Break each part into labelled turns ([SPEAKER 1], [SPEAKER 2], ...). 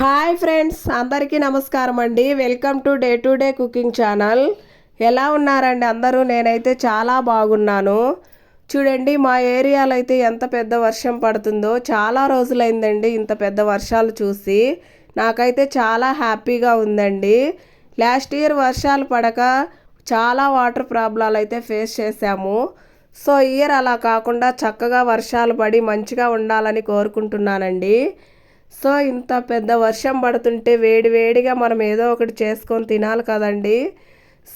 [SPEAKER 1] Hi friends అందరికీ నమస్కారం అండి. Welcome to day to day cooking channel. ఎలా ఉన్నారండి అందరూ? నేనైతే చాలా బాగున్నాను. చూడండి మా ఏరియాలో అయితే ఎంత పెద్ద వర్షం పడుతుందో చాలా రోజులైందండి ఇంత పెద్ద వర్షాలు చూసి. నాకైతే చాలా హ్యాపీగా ఉందండి. లాస్ట్ ఇయర్ వర్షాలు పడక చాలా వాటర్ ప్రాబ్లాలు అయితే ఫేస్ చేశాము. సో ఇయర్ అలా కాకుండా చక్కగా వర్షాలు పడి మంచిగా ఉండాలని కోరుకుంటున్నానండి. సో ఇంత పెద్ద వర్షం పడుతుంటే వేడి వేడిగా మనం ఏదో ఒకటి చేసుకొని తినాలి కదండి.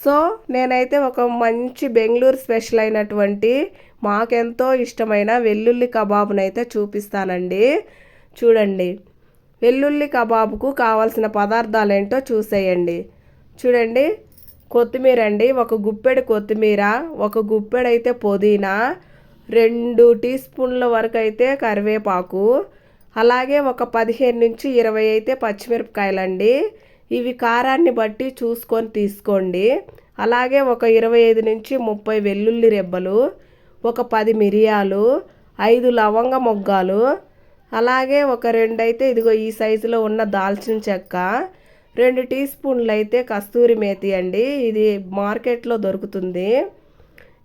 [SPEAKER 1] సో నేనైతే ఒక మంచి బెంగళూరు స్పెషల్ అయినటువంటి మాకెంతో ఇష్టమైన వెల్లుల్లి కబాబునైతే అయితే చూపిస్తానండి. చూడండి వెల్లుల్లి కబాబుకు కావాల్సిన పదార్థాలు ఏంటో చూసేయండి. చూడండి కొత్తిమీర అండి ఒక గుప్పెడు కొత్తిమీర ఒక గుప్పెడైతే పుదీనా రెండు టీ స్పూన్ల వరకు అయితే కరివేపాకు అలాగే ఒక పదిహేను నుంచి ఇరవై అయితే పచ్చిమిరపకాయలండి. ఇవి కారాన్ని బట్టి చూసుకొని తీసుకోండి. అలాగే ఒక ఇరవై ఐదు నుంచి ముప్పై వెల్లుల్లి రెబ్బలు ఒక పది మిరియాలు ఐదు లవంగ మొగ్గాలు అలాగే ఒక రెండు అయితే ఇదిగో ఈ సైజులో ఉన్న దాల్చిన చెక్క రెండు టీ స్పూన్లు అయితే కస్తూరి మేతి అండి. ఇది మార్కెట్లో దొరుకుతుంది.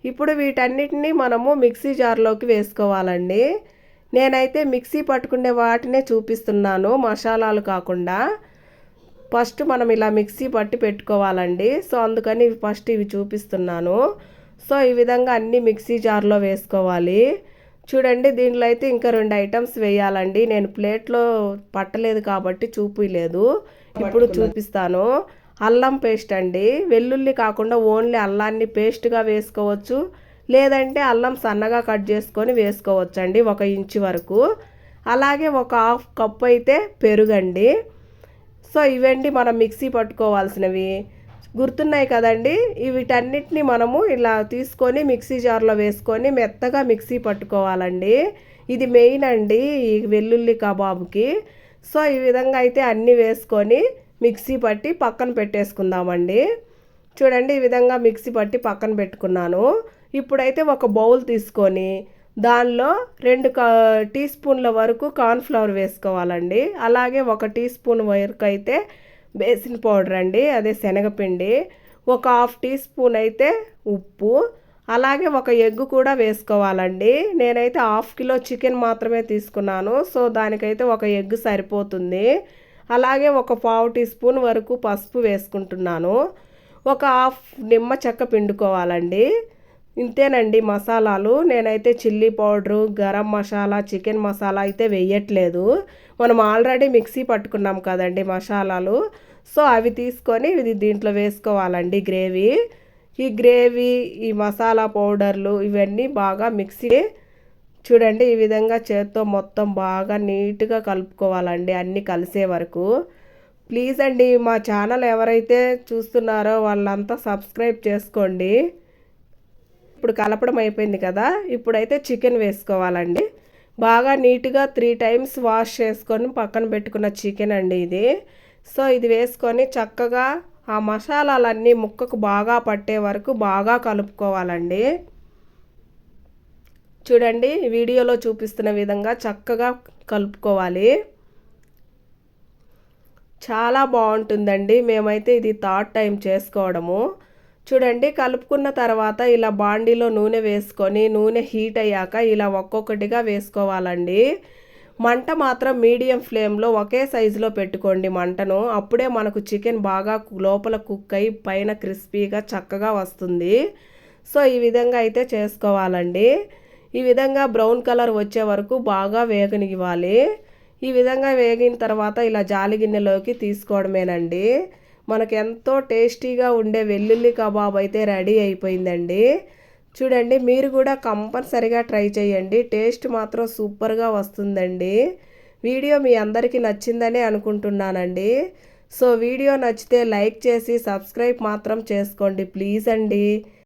[SPEAKER 1] ఇప్పుడు వీటన్నిటిని మనము మిక్సీ జార్లోకి వేసుకోవాలండి. నేనైతే మిక్సీ పట్టుకునే వాటినే చూపిస్తున్నాను మసాలాలు కాకుండా. ఫస్ట్ మనం ఇలా మిక్సీ పట్టి పెట్టుకోవాలండి. సో అందుకని ఫస్ట్ ఇవి చూపిస్తున్నాను. సో ఈ విధంగా అన్ని మిక్సీ జార్లో వేసుకోవాలి. చూడండి దీంట్లో అయితే ఇంకా రెండు ఐటమ్స్ వేయాలండి. నేను ప్లేట్లో పట్టలేదు కాబట్టి చూపించలేదు ఇప్పుడు చూపిస్తాను. అల్లం పేస్ట్ అండి. వెల్లుల్లి కాకుండా ఓన్లీ అల్లాన్ని పేస్ట్గా వేసుకోవచ్చు. లేదంటే అల్లం సన్నగా కట్ చేసుకొని వేసుకోవచ్చండి ఒక ఇంచు వరకు. అలాగే ఒక హాఫ్ కప్ అయితే పెరుగండి. సో ఇవండి మనం మిక్సీ పట్టుకోవాల్సినవి. గుర్తున్నాయి కదండి? వీటన్నిటిని మనము ఇలా తీసుకొని మిక్సీ జార్లో వేసుకొని మెత్తగా మిక్సీ పట్టుకోవాలండి. ఇది మెయిన్ అండి ఈ వెల్లుల్లి కబాబ్కి. సో ఈ విధంగా అయితే అన్నీ వేసుకొని మిక్సీ పట్టి పక్కన పెట్టేసుకుందామండి. చూడండి ఈ విధంగా మిక్సీ పట్టి పక్కన పెట్టుకున్నాను. ఇప్పుడైతే ఒక బౌల్ తీసుకొని దానిలో రెండు కా టీ స్పూన్ల వరకు కార్న్ఫ్లవర్ వేసుకోవాలండి. అలాగే ఒక టీ స్పూన్ వరకు అయితే బేసిన్ పౌడర్ అండి అదే శనగపిండి ఒక హాఫ్ టీ స్పూన్ అయితే ఉప్పు అలాగే ఒక ఎగ్ కూడా వేసుకోవాలండి. నేనైతే హాఫ్ కిలో చికెన్ మాత్రమే తీసుకున్నాను సో దానికైతే ఒక ఎగ్ సరిపోతుంది. అలాగే ఒక పావు టీ స్పూన్ వరకు పసుపు వేసుకుంటున్నాను. ఒక హాఫ్ నిమ్మ చెక్క పిండుకోవాలండి. ఇంతేనండి మసాలాలు. నేనైతే chilli powder garam masala chicken masala అయితే వేయట్లేదు. మనం ఆల్రెడీ మిక్సీ పట్టుకున్నాం కదండి మసాలాలు. సో అవి తీసుకొని ఇది దీంట్లో వేసుకోవాలండి గ్రేవీ. ఈ గ్రేవీ ఈ మసాలా పౌడర్లు ఇవన్నీ బాగా మిక్సీ చూడండి ఈ విధంగా చేత్తో మొత్తం బాగా నీట్గా కలుపుకోవాలండి అన్నీ కలిసే వరకు. ప్లీజ్ అండి మా ఛానల్ ఎవరైతే చూస్తున్నారో వాళ్ళంతా సబ్స్క్రైబ్ చేసుకోండి. ఇప్పుడు కలపడం అయిపోయింది కదా ఇప్పుడైతే చికెన్ వేసుకోవాలండి. బాగా నీట్గా త్రీ టైమ్స్ వాష్ చేసుకొని పక్కన పెట్టుకున్న చికెన్ అండి ఇది. సో ఇది వేసుకొని చక్కగా ఆ మసాలాలన్నీ ముక్కకు బాగా పట్టే వరకు బాగా కలుపుకోవాలండి. చూడండి వీడియోలో చూపిస్తున్న విధంగా చక్కగా కలుపుకోవాలి. చాలా బాగుంటుందండి. మేమైతే ఇది థర్డ్ టైం చేసుకోవడము. చూడండి కలుపుకున్న తర్వాత ఇలా బాండీలో నూనె వేసుకొని నూనె హీట్ అయ్యాక ఇలా ఒక్కొక్కటిగా వేసుకోవాలండి. మంట మాత్రం మీడియం ఫ్లేమ్లో ఒకే సైజులో పెట్టుకోండి మంటను. అప్పుడే మనకు చికెన్ బాగా లోపల కుక్ అయి పైన క్రిస్పీగా చక్కగా వస్తుంది. సో ఈ విధంగా అయితే చేసుకోవాలండి. ఈ విధంగా బ్రౌన్ కలర్ వచ్చే వరకు బాగా వేగనివ్వాలి. ఈ విధంగా వేగిన తర్వాత ఇలా జాలి గిన్నెలోకి తీసుకోవడమేనండి. మనకు ఎంతో టేస్టీగా ఉండే వెల్లుల్లి కబాబ్ అయితే రెడీ అయిపోయిందండి. చూడండి మీరు కూడా కంపల్సరిగా ట్రై చేయండి. టేస్ట్ మాత్రం సూపర్గా వస్తుందండి. వీడియో మీ అందరికీ నచ్చిందని అనుకుంటున్నానండి. సో వీడియో నచ్చితే లైక్ చేసి సబ్స్క్రైబ్ మాత్రం చేసుకోండి ప్లీజ్ అండి.